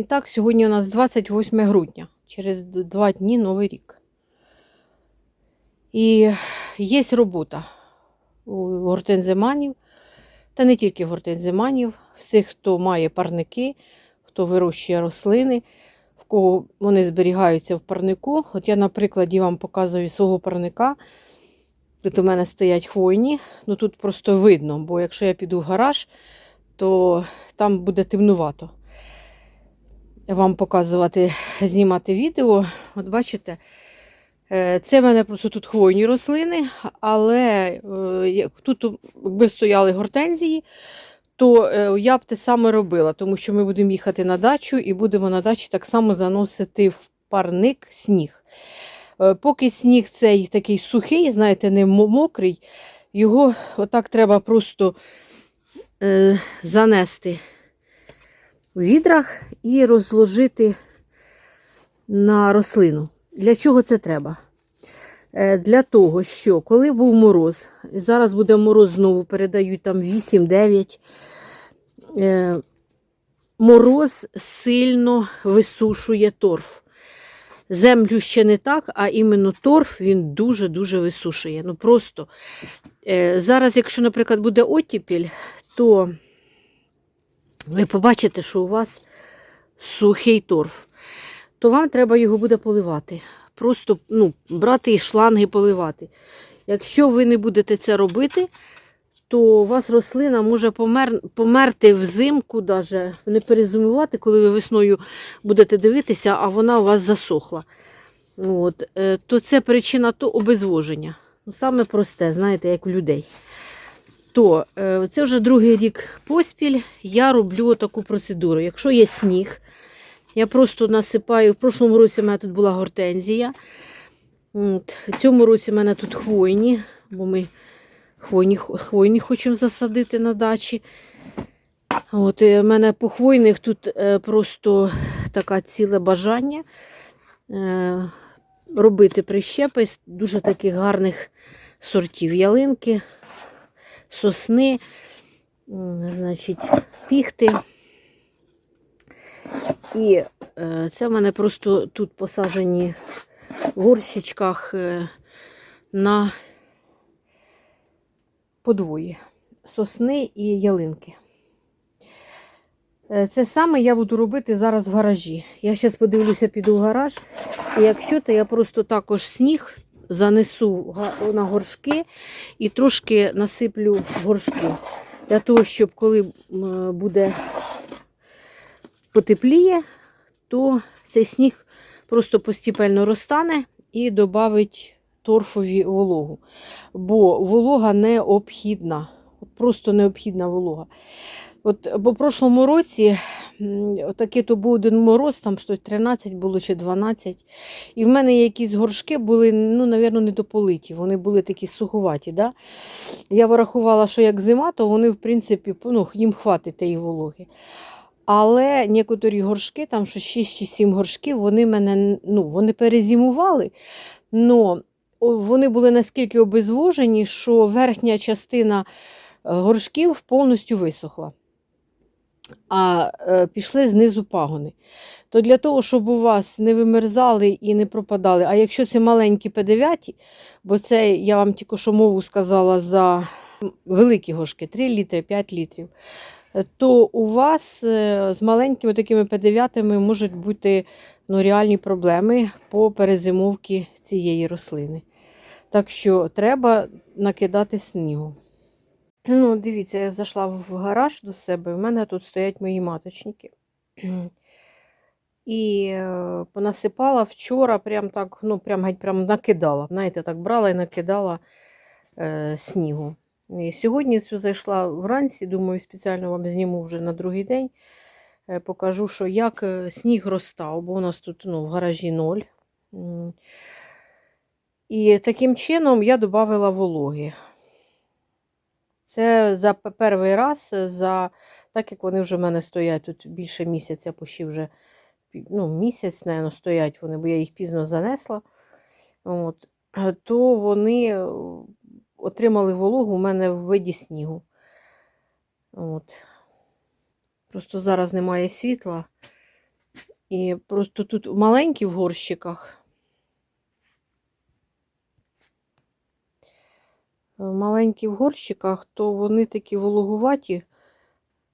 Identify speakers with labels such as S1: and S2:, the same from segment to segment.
S1: І так, сьогодні у нас 28 грудня, через два дні Новий рік. І є робота у гортензиманів, та не тільки гортензиманів, всіх, хто має парники, хто вирощує рослини, в кого вони зберігаються в парнику. От я на прикладі вам показую свого парника. Тут у мене стоять хвойні, ну тут просто видно, бо якщо я піду в гараж, то там буде темнувато. Вам показувати, знімати відео. От бачите, е, це в мене просто тут хвойні рослини, але е, тут якби стояли гортензії, то е, я б те саме робила, тому що ми будемо їхати на дачу і будемо на дачі так само заносити в парник сніг. Поки сніг цей такий сухий, знаєте, не мокрий, його отак треба просто занести в відрах і розложити на рослину. Для чого це треба? Е, Для того, що коли був мороз, зараз буде мороз знову, передають там 8-9, е, мороз сильно висушує торф. Землю ще не так, а іменно торф він дуже-дуже висушує. Ну просто е, зараз, якщо, наприклад, буде оттіпіль, то ви побачите, що у вас сухий торф, то вам треба його буде поливати. Просто ну, брати і шланги поливати. Якщо ви не будете це робити, то у вас рослина може помер, померти взимку, даже, не перезимувати, коли ви весною будете дивитися, а вона у вас засохла. От, е, то це причина то обезвоження. Ну, саме просте, знаєте, як у людей. То е, це вже другий рік поспіль. Я роблю таку процедуру. Якщо є сніг, я просто насипаю. В прошлому році в мене тут була гортензія. От, в цьому році в мене тут хвойні, бо ми хвойні, хвойні хочемо засадити на дачі. От, і в мене по хвойних тут е, просто таке ціле бажання е, робити прищепи з дуже таких гарних сортів ялинки, сосни, значить, піхти. І е, це в мене просто тут посаджені в горщичках е, на подвої сосни і ялинки. Е, Це саме я буду робити зараз в гаражі. Я зараз подивлюся, піду в гараж. І якщо то я просто також сніг занесу на горшки і трошки насиплю горшки. Для того, щоб коли буде потепліє, то цей сніг просто постепенно розтане і додавить торфові вологу. Бо волога необхідна. Просто необхідна волога. От, бо в прошлому році отакий то був один мороз, там що 13 було чи 12. І в мене якісь горшки були, ну, напевно, недополиті. Вони були такі суховаті. Да? Я врахувала, що як зима, то вони, в принципі, ну, їм хватить тієї вологи. Але некоторі горшки, там що 6 чи 7 горшків, вони мене ну, вони перезимували. Но вони були наскільки обезвожені, що верхня частина е, горшків повністю висохла. А е, пішли знизу пагони. То для того, щоб у вас не вимерзали і не пропадали, а якщо це маленькі П9, бо це я вам тільки що мову сказала за великі горшки 3 літри, 5 літрів, то у вас е, з маленькими такими П9 можуть бути ну, реальні проблеми по перезимовці цієї рослини. Так що треба накидати снігу. Ну, дивіться, я зайшла в гараж до себе, в мене тут стоять мої маточники. І е, понасипала вчора, прям так, ну, прям геть прям накидала. Знаєте, так брала і накидала е, снігу. І сьогодні все зайшла вранці, думаю, спеціально вам зніму вже на другий день. Е, покажу, що як е, сніг розстав, бо у нас тут ну, в гаражі ноль. І таким чином я додала вологи. Це за перший раз, е, за, так як вони вже в мене стоять тут більше місяця, почти вже ну, місяць, напевно, стоять вони, бо я їх пізно занесла. От, е, то вони е, отримали вологу у мене в виді снігу. От. Просто зараз немає світла. І просто тут маленькі в горщиках. Маленькі в горщиках, то вони такі вологуваті,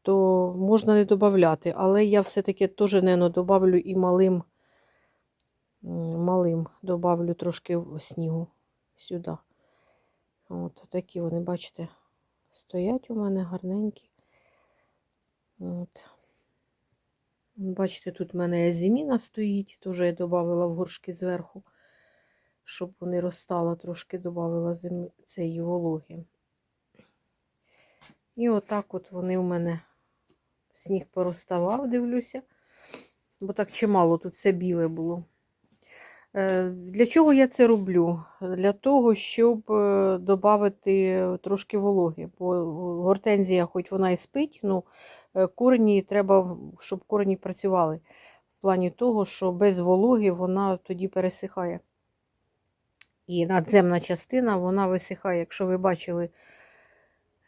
S1: то можна не додати. Але я все-таки теж, не добавлю і малим, малим добавлю трошки снігу сюди. От такі вони, бачите, стоять у мене гарненькі. От. Бачите, тут в мене зіміна стоїть, теж я додавала в горшки зверху, щоб вони розстала, трошки додавала зем... цієї вологи. І отак от вони у мене сніг порозставав, дивлюся, бо так чимало тут все біле було. Е, Для чого я це роблю? Для того, щоб додати трошки вологи. Бо гортензія, хоч вона і спить, ну, е, корені треба, щоб корені працювали. В плані того, що без вологи вона тоді пересихає. І надземна частина вона висихає. Якщо ви бачили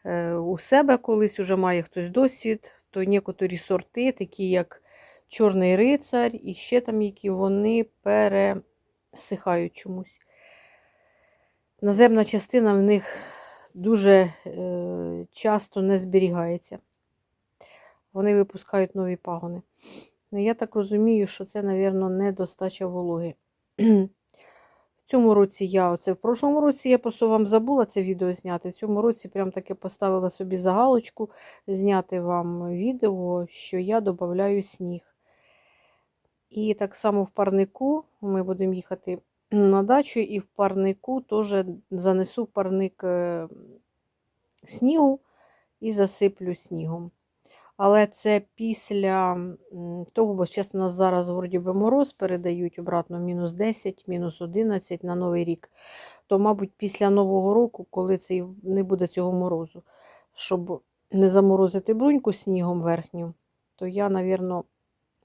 S1: е, у себе колись уже має хтось досвід, то некоторі сорти, такі як Чорний рицар і ще там які, вони пересихають чомусь. Наземна частина в них дуже е, часто не зберігається. Вони випускають нові пагони. Ну, я так розумію, що це, мабуть, недостача вологи. В цьому році я, оце в прошлому році я просто вам забула це відео зняти. В цьому році прям таки поставила собі загалочку зняти вам відео, що я додаю сніг. І так само в парнику ми будемо їхати на дачу, і в парнику теж занесу парник е, снігу і засиплю снігом. Але це після того, бо чесно, у нас зараз вроді би мороз передають обратно мінус 10, мінус 11 на Новий рік. То, мабуть, після Нового року, коли цей, не буде цього морозу, щоб не заморозити бруньку снігом верхню, то я, напевно,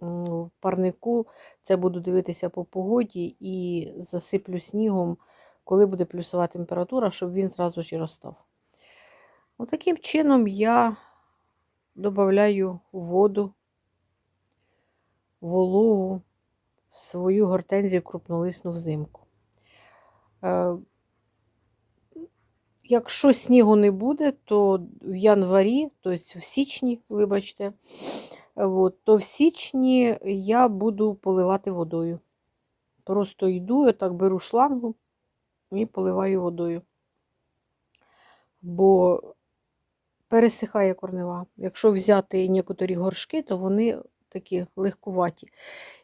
S1: в парнику це буду дивитися по погоді і засиплю снігом, коли буде плюсова температура, щоб він зразу ж і розстав. Отаким чином я додаю воду, вологу в свою гортензію крупнолисну взимку. Е, Якщо снігу не буде, то в январі, тобто в січні, вибачте, от, то в січні я буду поливати водою. Просто йду, я так беру шлангу і поливаю водою. Бо пересихає корнева. Якщо взяти некоторі горшки, то вони такі легкуваті.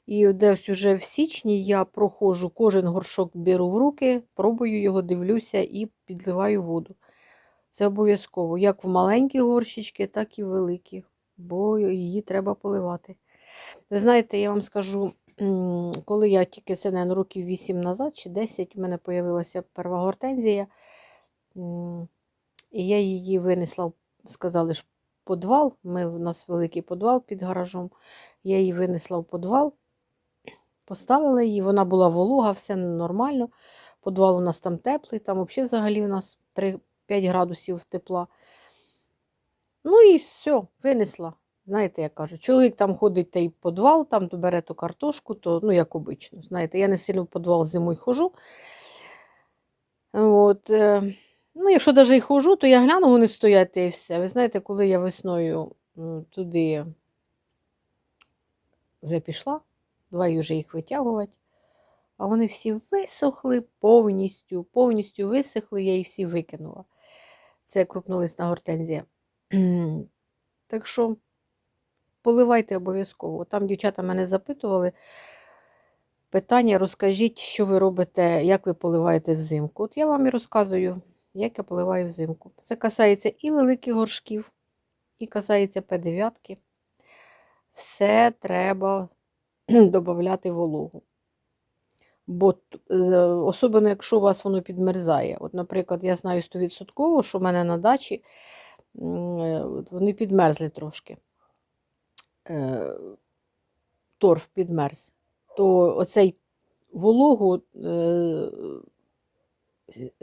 S1: І десь уже в січні я проходжу, кожен горшок беру в руки, пробую його, дивлюся і підливаю воду. Це обов'язково, як в маленькі горщички, так і в великі, бо її треба поливати. Ви знаєте, я вам скажу, коли я тільки це, наверное, років 8 назад чи 10, у мене з'явилася перша гортензія, і я її винесла, в- сказали ж, подвал. Ми, у нас великий подвал під гаражом. Я її винесла в подвал, поставила її, вона була волога, все нормально. Подвал у нас там теплий, там взагалі взагалі у нас 3-5 градусів тепла. Ну і все, винесла. Знаєте, як кажуть, чоловік там ходить та й подвал, там то бере ту картошку, то, ну, як обично. Знаєте, я не сильно в подвал зимою хожу. От, е, ну, якщо навіть і хожу, то я гляну, вони стоять і все. Ви знаєте, коли я весною туди вже пішла, давай вже їх витягувати. А вони всі висохли повністю, повністю висохли, я їх всі викинула. Це крупнолисна гортензія. так що поливайте обов'язково. Там дівчата мене запитували питання, розкажіть, що ви робите, як ви поливаєте взимку. От я вам і розказую, як я поливаю взимку. Це касається і великих горшків, і касається П9. Все треба додати вологу. Бо особливо, якщо у вас воно підмерзає. От, наприклад, я знаю 100%, що в мене на дачі е, вони підмерзли трошки. Е, Торф підмерз. То оцей вологу е,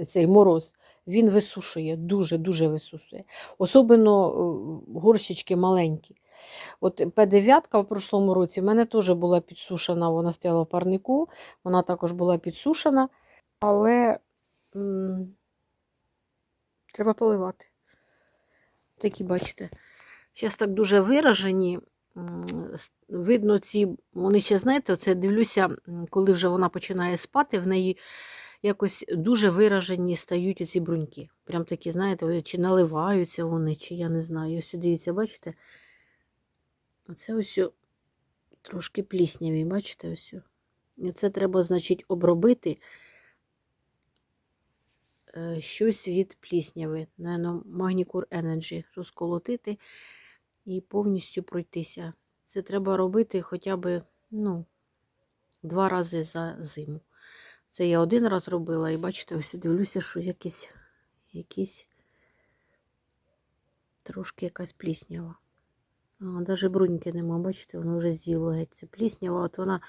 S1: цей мороз, він висушує, дуже-дуже висушує. Особливо е, горщички маленькі. От П9 в прошлому році в мене теж була підсушена, вона стояла в парнику, вона також була підсушена, але треба поливати. Такі, бачите, зараз так дуже виражені. Видно, ці, вони ще, знаєте, оце дивлюся, коли вже вона починає спати, в неї якось дуже виражені стають оці бруньки. Прям такі, знаєте, чи наливаються вони, чи я не знаю. Ось дивіться, бачите? Оце ось трошки плісняві, бачите? ось. І це треба, значить, обробити е, щось від плісняви. Наверно, Magnicure Energy розколотити і повністю пройтися. Це треба робити хоча б ну, два рази за зиму. Це я один раз робила, і бачите, ось дивлюся, що якісь, якісь трошки якась пліснява. А, навіть бруньки нема, бачите, воно вже з'їло геть. Це пліснява, от вона,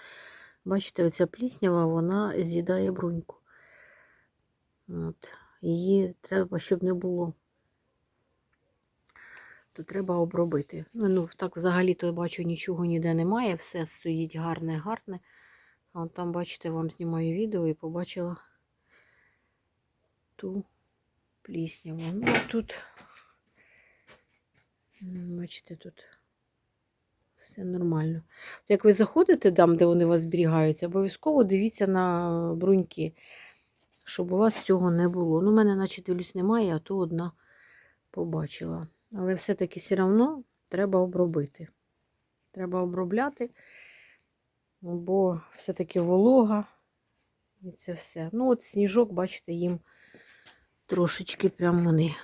S1: бачите, оця пліснява, вона з'їдає бруньку. От. Її треба, щоб не було. То треба обробити. Ну, ну так взагалі то я бачу, нічого ніде немає, все стоїть гарне, гарне. А там, бачите, вам знімаю відео і побачила ту плісняву. Ну, тут, бачите, тут все нормально. Як ви заходите там, де вони у вас зберігаються, обов'язково дивіться на бруньки, щоб у вас цього не було. Ну, у мене, наче дивлюсь, немає, а то одна побачила. Але все-таки все одно треба обробити. Треба обробляти, бо все-таки волога. І це все. Ну, от сніжок, бачите, їм трошечки прям вони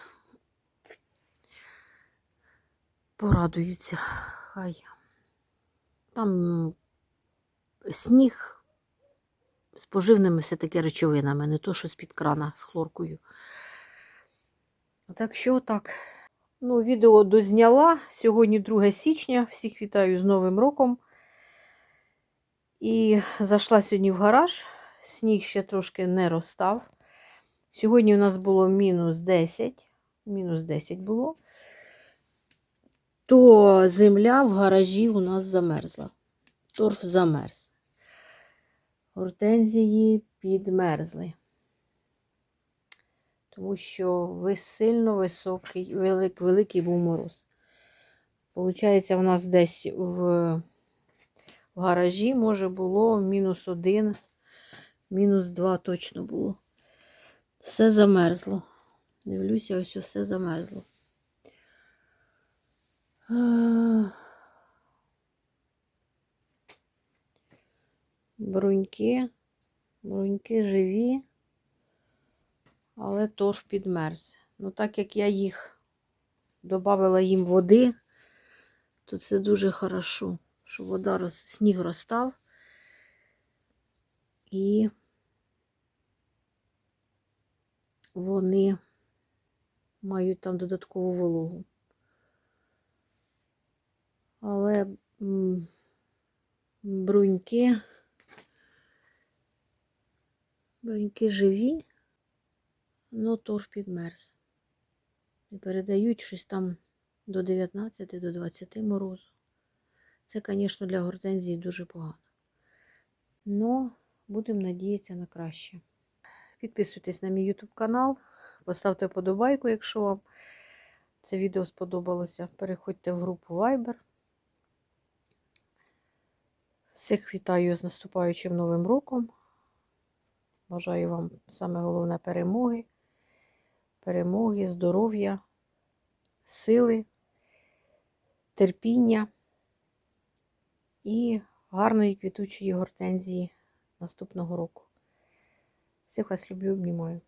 S1: порадуються. Хай. Там сніг з поживними все-таки речовинами, не то, що з-під крана з хлоркою. Так що так. Ну, відео дозняла. Сьогодні 2 січня. Всіх вітаю з Новим роком. І зайшла сьогодні в гараж. Сніг ще трошки не розстав. Сьогодні у нас було мінус 10. Мінус 10 було. То земля в гаражі у нас замерзла. Торф замерз. Гортензії підмерзли. Тому що сильно високий, велик, великий був мороз. Получається, у нас десь в, в гаражі, може, було мінус один, мінус два точно було. Все замерзло. Дивлюся, ось все замерзло. Бруньки, бруньки живі, але торф підмерз. Ну, так як я їх додавала їм води, то це дуже хорошо, що вода роз... сніг розстав. І вони мають там додаткову вологу. Але бруньки, бруньки живі, но торф підмерз. І передають щось там до 19 до 20 морозу. Це, звісно, для гортензії дуже погано. Но будемо надіятися на краще. Підписуйтесь на мій YouTube канал, поставте подобайку, якщо вам це відео сподобалося. Переходьте в групу Viber. Всіх вітаю з наступаючим новим роком. Бажаю вам саме головне перемоги, перемоги, здоров'я, сили, терпіння і гарної квітучої гортензії наступного року. Всіх вас люблю, обнімаю.